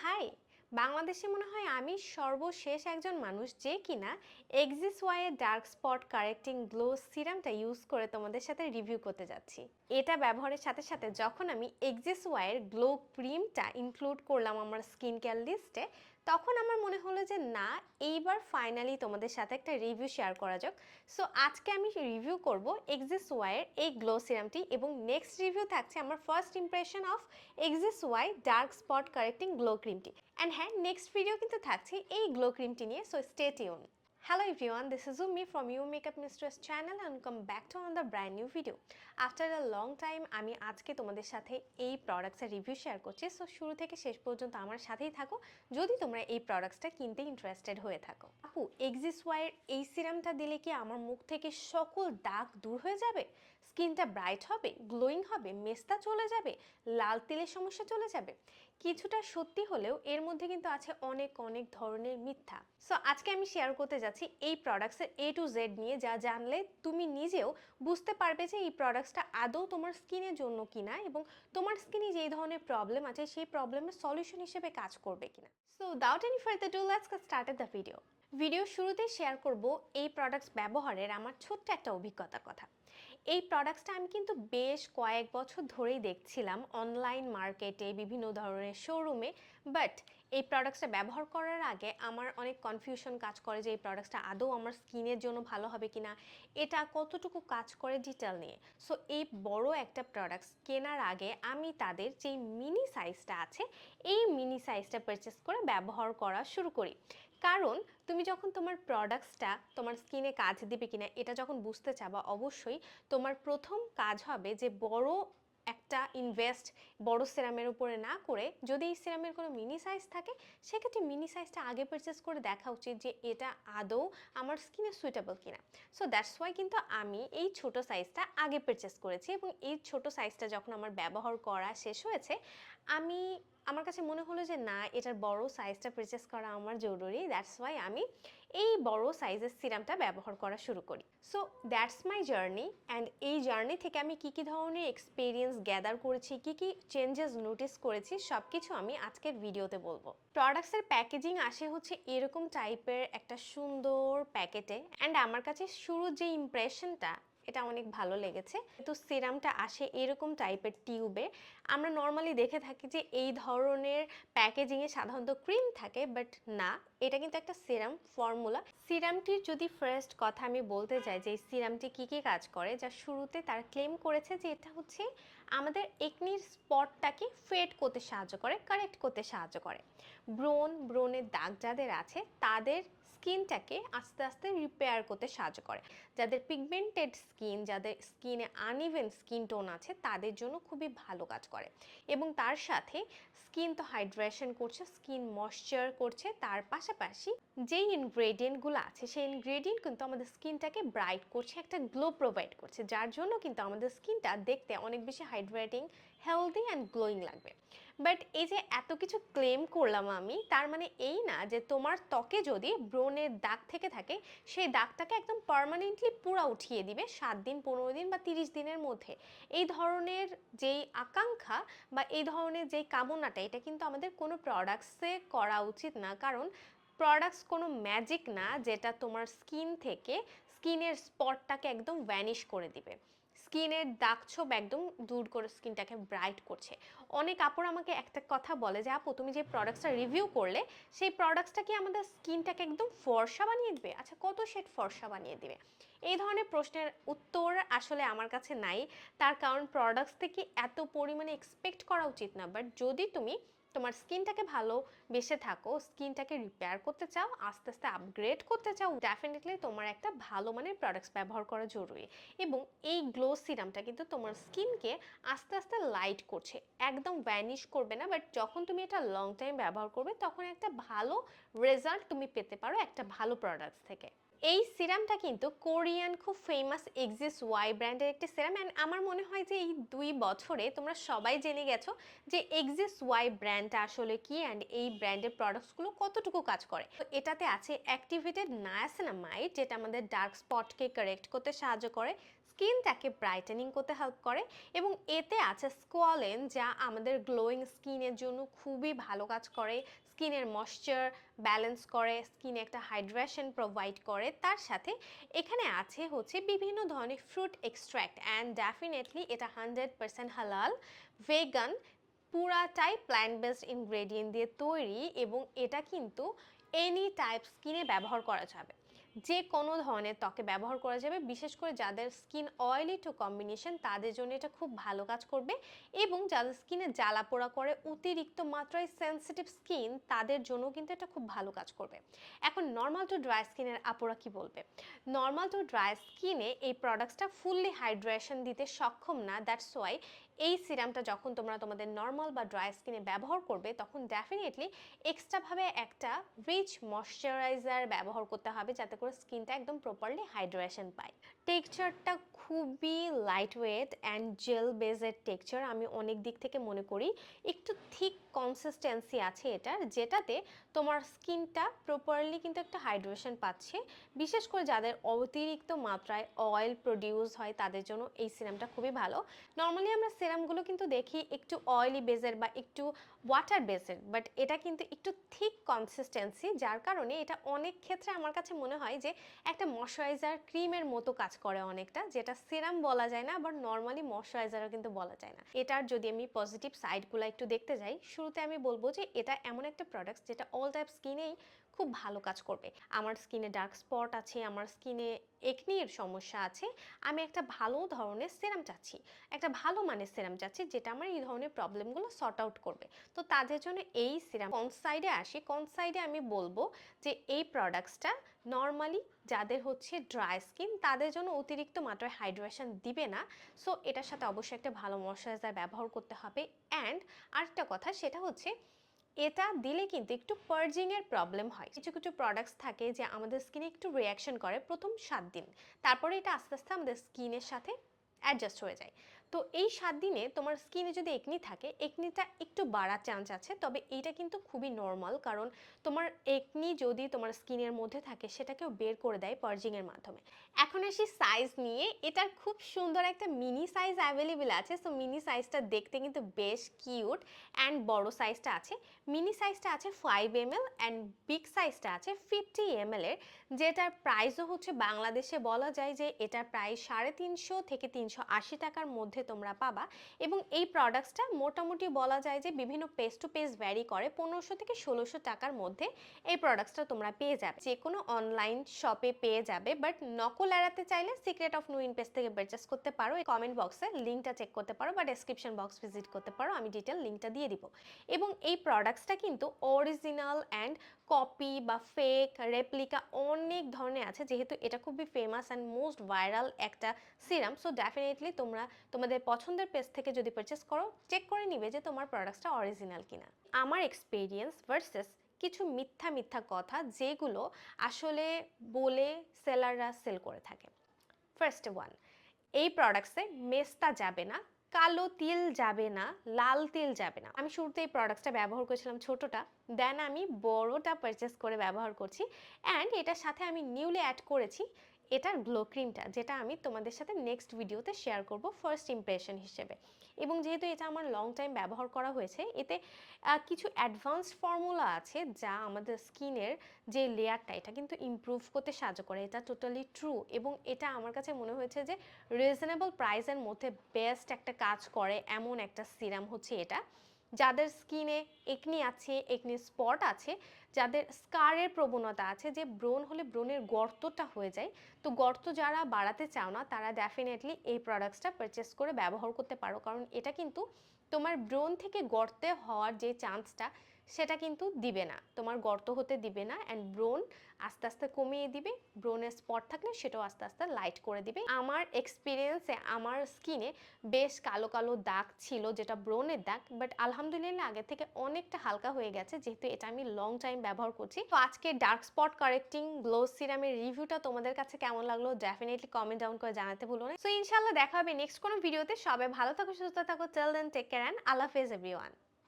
High, বাংলাদেশে মনে হয় আমি সর্বশেষ একজন মানুষ যে কিনা এক্সিস ওয়াইয়ের ডার্ক স্পট কারেক্টিং গ্লো সিরামটা ইউজ করে তোমাদের সাথে রিভিউ করতে যাচ্ছি। এটা ব্যবহারের সাথে সাথে যখন আমি এক্সিস ওয়াইয়ের গ্লো ক্রিমটা ইনক্লুড করলাম আমার স্কিন কেয়ার লিস্টে তখন আমার মনে হলো যে, না, এইবার ফাইনালি তোমাদের সাথে একটা রিভিউ শেয়ার করা যাক। সো আজকে আমি রিভিউ করব এক্সিস ওয়াইয়ের এই গ্লো সিরামটি এবং নেক্সট রিভিউ থাকছে আমার first impression of Axis Y dark spot correcting glow ক্রিমটি অ্যান্ড হ্যাঁ নেক্সট ভিডিও কিন্তু থাকছে এই গ্লো ক্রিমটি নিয়ে so stay tune Hello everyone, this is Umi from You Makeup Mistress channel and come back to another brand new video. After a long time আমি আজকে তোমাদের সাথে এই প্রোডাক্টসের রিভিউ শেয়ার করছি। সো শুরু থেকে শেষ পর্যন্ত আমার সাথেই থাকো। যদি তোমরা এই প্রোডাক্টসটা কিনতে ইন্টারেস্টেড হয়ে থাকো। আপু এক্সিস ওয়াইয়ের এই সিরামটা দিলে কি আমার মুখ থেকে সকল দাগ দূর হয়ে যাবে? স্কিনটা ব্রাইট হবে গ্লোয়িং হবে মেস্তা চলে যাবে লাল তিলের সমস্যা চলে যাবে। কিছুটা সত্যি হলেও এর মধ্যে কিন্তু আছে অনেক অনেক ধরনের মিথ্যা। সো আজকে আমি শেয়ার করতে যাচ্ছি এই প্রোডাক্টসের এ টু জেড নিয়ে, যা জানলে তুমি নিজেও বুঝতে পারবে যে এই প্রোডাক্টসটা আদৌ তোমার স্কিনের জন্য কিনা এবং তোমার স্কিনে যেই ধরনের প্রবলেম আছে, সেই প্রবলেমের সলিউশন হিসেবে কাজ করবে কিনা। So without any further do let's started the video video শুরুতেই শেয়ার করব এই প্রোডাক্টস ব্যবহারের আমার ছোট্ট একটা অভিজ্ঞতার কথা। এই প্রোডাক্টসটা আমি কিন্তু বেশ কয়েক বছর ধরেই দেখছিলাম অনলাইন মার্কেটে বিভিন্ন ধরনের শোরুমে বাট এই প্রোডাক্টসটা ব্যবহার করার আগে আমার অনেক কনফিউশন কাজ করে যে এই প্রোডাক্টসটা আদৌ আমার স্কিনের জন্য ভালো হবে কিনা, এটা কতটুকু কাজ করে ডিটেল নিয়ে। সো এই বড় একটা প্রোডাক্টস কেনার আগে আমি তাদের যেই মিনি সাইজটা আছে, এই মিনি সাইজটা পারচেস করে ব্যবহার করা শুরু করি। কারণ তুমি যখন তোমার প্রোডাক্টসটা তোমার স্কিনে কাজ দিবে কিনা, এটা যখন বুঝতে চাবা, অবশ্যই তোমার প্রথম কাজ হবে যে বড় একটা ইনভেস্ট বড় সিরামের উপরে না করে যদি এই সিরামের কোনো মিনি সাইজ থাকে, সেক্ষেত্রে মিনি সাইজটা আগে পারচেস করে দেখা উচিত যে এটা আদৌ আমার স্কিনে সুইটেবল কিনা। সো দ্যাটস ওয়াই কিন্তু আমি এই ছোট সাইজটা আগে পারচেস করেছি এবং এই ছোট সাইজটা যখন আমার ব্যবহার করা শেষ হয়েছে আমি, আমার কাছে মনে হলো যে না, এটার বড় সাইজটা পারচেস করা আমার জরুরি। দ্যাটস ওয়াই আমি এই বড় সাইজের সিরামটা ব্যবহার করা শুরু করি। So that's my journey and এই জার্নি থেকে আমি কী কী ধরনের এক্সপিরিয়েন্স গ্যাদার করেছি, কী কী চেঞ্জেস নোটিস করেছি সব কিছু আমি আজকের ভিডিওতে বলব। প্রোডাক্টসের প্যাকেজিং আসে হচ্ছে এরকম টাইপের একটা সুন্দর প্যাকেটে অ্যান্ড আমার কাছে শুরুর যে ইমপ্রেশনটা এটা অনেক ভালো লেগেছে। তো সিরামটা আসে এরকম টাইপের টিউবে। আমরা নর্মালি দেখে থাকি যে এই ধরনের প্যাকেজিংয়ে সাধারণত ক্রিম থাকে, বাট না, এটা কিন্তু একটা সিরাম ফর্মুলা। সিরামটির যদি ফার্স্ট কথা আমি বলতে চাই যে সিরামটি কী কী কাজ করে, যা শুরুতে তার ক্লেম করেছে যে এটা হচ্ছে আমাদের একনির স্পটটাকে ফেড করতে সাহায্য করে, কারেক্ট করতে সাহায্য করে। ব্রোন, ব্রোনের দাগ যাদের আছে, তাদের স্কিনটাকে আস্তে আস্তে রিপেয়ার করতে সাহায্য করে। যাদের পিগমেন্টেড স্কিন যাদের স্কিনে আনইভেন স্কিন টোন আছে, তাদের জন্য খুবই ভালো কাজ করে। এবং তার সাথে স্কিন তো হাইড্রেশন করছে স্কিন ময়শ্চার করছে, তার পাশাপাশি যেই ইনগ্রেডিয়েন্টগুলো আছে, সেই ইনগ্রেডিয়েন্ট কিন্তু আমাদের স্কিনটাকে ব্রাইট করছে, একটা গ্লো প্রোভাইড করছে, যার জন্য কিন্তু আমাদের স্কিনটা দেখতে অনেক বেশি হাইড্রেটিং হেলদি অ্যান্ড গ্লোয়িং লাগবে। বাট এই যে এত কিছু ক্লেম করলাম আমি, তার মানে এই না যে তোমার ত্বকে যদি ব্রণের দাগ থেকে থাকে, সেই দাগটাকে একদম পারমানেন্টলি পুরা উঠিয়ে দিবে সাত দিন, পনেরো দিন বা তিরিশ দিনের মধ্যে। এই ধরনের যেই আকাঙ্ক্ষা বা এই ধরনের যেই কামনাটা, এটা কিন্তু আমাদের কোনো প্রোডাক্টসে করা উচিত না। কারণ প্রোডাক্টস কোনো ম্যাজিক না যেটা তোমার স্কিন থেকে স্কিনের স্পটটাকে একদম ভ্যানিশ করে দিবে। স্কিনের দাগ ছোপ একদম দূর করে স্কিনটাকে ব্রাইট করছে। অনেক আপুর আমাকে একটা কথা বলে যে, আপু, তুমি যে প্রোডাক্টসটা রিভিউ করলে, সেই প্রোডাক্টসটা কি আমাদের স্কিনটাকে একদম ফর্সা বানিয়ে দিবে? আচ্ছা কত শেড ফর্সা বানিয়ে দিবে? এই ধরনের প্রশ্নের উত্তর আসলে আমার কাছে নাই। তার কারণ প্রোডাক্টস থেকে এত পরিমাণে এক্সপেক্ট করা উচিত না। বাট যদি তুমি তোমার স্কিনটাকে ভালো বেসে থাকো, স্কিনটাকে রিপেয়ার করতে চাও, আস্তে আস্তে আপগ্রেড করতে চাও ডেফিনেটলি তোমার একটা ভালো মানের প্রোডাক্টস ব্যবহার করা জরুরি। এবং এই গ্লো সিরামটা কিন্তু তোমার স্কিনকে আস্তে আস্তে লাইট করছে, একদম ভ্যানিশ করবে না বাট যখন তুমি এটা লং টাইম ব্যবহার করবে, তখন একটা ভালো রেজাল্ট তুমি পেতে পারো একটা ভালো প্রোডাক্টস থেকে। এই সিরামটা কিন্তু কোরিয়ান খুব ফেমাস এক্সিস ওয়াই ব্র্যান্ডের একটি সিরাম অ্যান্ড আমার মনে হয় যে এই দুই বছরে তোমরা সবাই জেনে গেছো যে এক্সিস ওয়াই ব্র্যান্ডটা আসলে কি অ্যান্ড এই ব্র্যান্ডের প্রোডাক্টসগুলো কতটুকু কাজ করে। তো এটাতে আছে অ্যাক্টিভেটেড নায়াসিনামাইড যেটা আমাদের ডার্ক স্পটকে কারেক্ট করতে সাহায্য করে স্কিনটাকে ব্রাইটেনিং করতে হেল্প করে এবং এতে আছে স্কোয়ালেন যা আমাদের গ্লোয়িং স্কিনের জন্য খুবই ভালো কাজ করে স্কিনের ময়শ্চার ব্যালেন্স করে, স্কিনে একটা হাইড্রেশন প্রোভাইড করে, তার সাথে এখানে আছে হচ্ছে বিভিন্ন ধরনের ফ্রুট এক্সট্র্যাক্ট অ্যান্ড ডেফিনেটলি এটা হান্ড্রেড পার্সেন্ট হালাল। ভেগান পুরাটাই প্ল্যান্ট বেসড ইনগ্রেডিয়েন্ট দিয়ে তৈরি এবং এটা কিন্তু এনি টাইপ স্কিনে ব্যবহার করা যাবে। যে কোনো ধরনের ত্বকে ব্যবহার করা যাবে, বিশেষ করে যাদের স্কিন অয়েলি টু কম্বিনেশন, তাদের জন্য এটা খুব ভালো কাজ করবে এবং যাদের স্কিনে জ্বালা পোড়া করে অতিরিক্ত মাত্রায় সেন্সিটিভ স্কিন তাদের জন্য কিন্তু এটা খুব ভালো কাজ করবে। এখন নর্মাল টু ড্রাই স্কিনের আপোরা কি বলবে? নর্মাল টু ড্রাই স্কিনে এই প্রোডাক্টসটা ফুললি হাইড্রেশন দিতে সক্ষম না দ্যাটস ওয়াই এই সিরামটা যখন তোমরা তোমাদের নর্মাল বা ড্রাই স্কিনে ব্যবহার করবে, তখন ডেফিনেটলি এক্সট্রাভাবে একটা রিচ ময়শ্চারাইজার ব্যবহার করতে হবে যাতে করে স্কিনটা একদম প্রপারলি হাইড্রেশন পায়। টেক্সচারটা খুবই লাইট ওয়েট অ্যান্ড জেল বেজের টেক্সচার আমি অনেক দিক থেকে মনে করি। একটু থিক কনসিস্টেন্সি আছে এটার, যেটাতে তোমার স্কিনটা প্রপারলি কিন্তু একটা হাইড্রেশন পাচ্ছে। বিশেষ করে যাদের অতিরিক্ত মাত্রায় অয়েল প্রডিউস হয়, তাদের জন্য এই সিরামটা খুবই ভালো। নর্মালি আমরা সিরামগুলো কিন্তু দেখি একটু অয়েলি বেজের বা একটু ওয়াটার বেসের বাট এটা কিন্তু একটু থিক কনসিস্টেন্সি যার কারণে এটা অনেক ক্ষেত্রে আমার কাছে মনে হয় যে একটা ময়শ্চারাইজার ক্রিমের মতো কাজ করে অনেকটা, যেটা সিরাম বলা যায় না আবার নর্মালি ময়শ্চারাইজারও কিন্তু বলা যায় না। এটার যদি আমি পজিটিভ সাইডগুলো একটু দেখতে যাই, শুরুতে আমি বলব যে এটা এমন একটা প্রোডাক্ট যেটা অল টাইপ স্কিনেই খুব ভালো কাজ করবে। আমার স্কিনে ডার্ক স্পট আছে, আমার স্কিনে একনির সমস্যা আছে, আমি একটা ভালো ধরনের সিরাম চাচ্ছি। একটা ভালো মানের সিরাম চাচ্ছি, যেটা আমার এই ধরনের প্রবলেমগুলো সর্ট আউট করবে। তো তাদের জন্য এই সিরাম কোন সাইডে আসি, কোন সাইডে আমি বলব যে এই প্রোডাক্টসটা নর্মালি যাদের হচ্ছে ড্রাই স্কিন তাদের জন্য অতিরিক্ত মাত্রায় হাইড্রেশন দিবে না। সো এটার সাথে অবশ্যই একটা ভালো ময়শ্চারাইজার ব্যবহার করতে হবে। অ্যান্ড আরেকটা কথা, সেটা হচ্ছে এটা দিলে কিন্তু একটু পার্জিং এর প্রবলেম হয়। কিছু কিছু প্রোডাক্টস থাকে যে আমাদের স্কিনে একটু রিয়াকশন করে প্রথম সাত দিন। তারপরে এটা আস্তে আস্তে আমাদের স্কিনের সাথে অ্যাডজাস্ট হয়ে যায়। তো এই সাত দিনে তোমার স্কিনে যদি একনি থাকে একনিটা একটু বাড়ার চান্স আছে, তবে এইটা কিন্তু খুবই নর্মাল কারণ তোমার একনি যদি তোমার স্কিনের মধ্যে থাকে, সেটাকেও বের করে দেয় পার্জিংয়ের মাধ্যমে। এখন আসি সাইজ নিয়ে, এটার খুব সুন্দর একটা মিনি সাইজ অ্যাভেলেবেল আছে সো মিনি সাইজটা দেখতে কিন্তু বেশ কিউট অ্যান্ড বড় সাইজটা আছে। মিনি সাইজটা আছে five M L and big সাইজটা আছে ফিফটি এম এর, যেটার প্রাইসও হচ্ছে বাংলাদেশে বলা যায় যে এটার প্রাইস সাড়ে তিনশো থেকে তিনশো আশি টাকার মধ্যে তোমরা পাবা। এবং এই প্রোডাক্টসটা মোটামুটি বলা যায় যে বিভিন্ন পেজ টু পেজ ভ্যারি করে পনেরোশো থেকে ষোলোশো টাকার মধ্যে এই প্রোডাক্টসটা তোমরা পেয়ে যাবে। যে কোনো অনলাইন শপে পেয়ে যাবে বাট নকল এড়াতে চাইলে সিক্রেট অফ নুইন পেজ থেকে পারচেস করতে পারো। কমেন্ট বক্সে লিঙ্কটা চেক করতে পারো বা ডেসক্রিপশন বক্স ভিজিট করতে পারো। আমি ডিটেল লিঙ্কটা দিয়ে দিব। এবং এই প্রোডাক্টসটা কিন্তু অরিজিনাল অ্যান্ড কপি বা ফেক রেপ্লিকা অনেক ধরনের আছে। যেহেতু এটা খুবই ফেমাস অ্যান্ড মোস্ট ভাইরাল একটা সিরাম সো ডেফিনেটলি তোমরা তোমাদের পছন্দের পেজ থেকে যদি পারচেস করো চেক করে নিবে যে তোমার প্রোডাক্টসটা অরিজিনাল কিনা। আমার এক্সপিরিয়েন্স ভার্সেস কিছু মিথ্যা মিথ্যা কথা যেগুলো আসলে বলে সেলাররা সেল করে থাকে। ফার্স্ট ওয়ান এই প্রোডাক্টসে মেস্তা যাবে না, কালো তিল যাবে না, লাল তিল যাবে না। আমি শুরুতে এই প্রোডাক্টসটা ব্যবহার করেছিলাম ছোটটা দেন আমি বড়টা পারচেস করে ব্যবহার করছি অ্যান্ড এটার সাথে আমি নিউলি অ্যাড করেছি এটার গ্লো ক্রিমটা যেটা আমি তোমাদের সাথে নেক্সট ভিডিওতে শেয়ার করব ফার্স্ট ইমপ্রেশন হিসেবে। এবং যেহেতু এটা আমার লং টাইম ব্যবহার করা হয়েছে, এতে কিছু অ্যাডভান্সড ফর্মুলা আছে যা আমাদের স্কিনের যে লেয়ারটা এটা কিন্তু ইমপ্রুভ করতে সাহায্য করে। এটা টোটালি ট্রু এবং এটা আমার কাছে মনে হয়েছে যে রিজনেবল প্রাইসের মধ্যে বেস্ট একটা কাজ করে এমন একটা সিরাম হচ্ছে এটা। যাদের স্কিনে একনি আছে, একনি স্পট আছে, যাদের স্কারের প্রবণতা আছে যে ব্রণ হলে ব্রণের গর্তটা হয়ে যায়, তো গর্ত যারা বাড়াতে চাও না, তারা ডেফিনেটলি এই প্রোডাক্টসটা পারচেস করে ব্যবহার করতে পারো। কারণ এটা কিন্তু তোমার ব্রণ থেকে গর্তে হওয়ার যে চান্সটা সেটা কিন্তু দিবে না। তোমার গর্ত হতে দিবে না অ্যান্ড ব্রোন আস্তে আস্তে কমিয়ে দিবে। ব্রণের স্পট থাকলে সেটাও আস্তে আস্তে লাইট করে দিবে। আমার এক্সপিরিয়েন্সে আমার স্কিনে বেশ কালো কালো দাগ ছিল যেটা ব্রণের দাগ বাট আলহামদুলিল্লাহ আগে থেকে অনেকটা হালকা হয়ে গেছে যেহেতু এটা আমি লং টাইম ব্যবহার করছি। তো আজকে ডার্ক স্পট কারেক্টিং গ্লো সিরামের রিভিউটা তোমাদের কাছে কেমন লাগল ডেফিনেটলি কমেন্ট ডাউন করে জানাতে ভুলো না। সো ইনশাল্লাহ দেখা হবে নেক্সট কোনো ভিডিওতে সবাই ভালো থাকো, সুস্থ থাকো till then take care and আল্লাহ হাফেজ এভরিওয়ান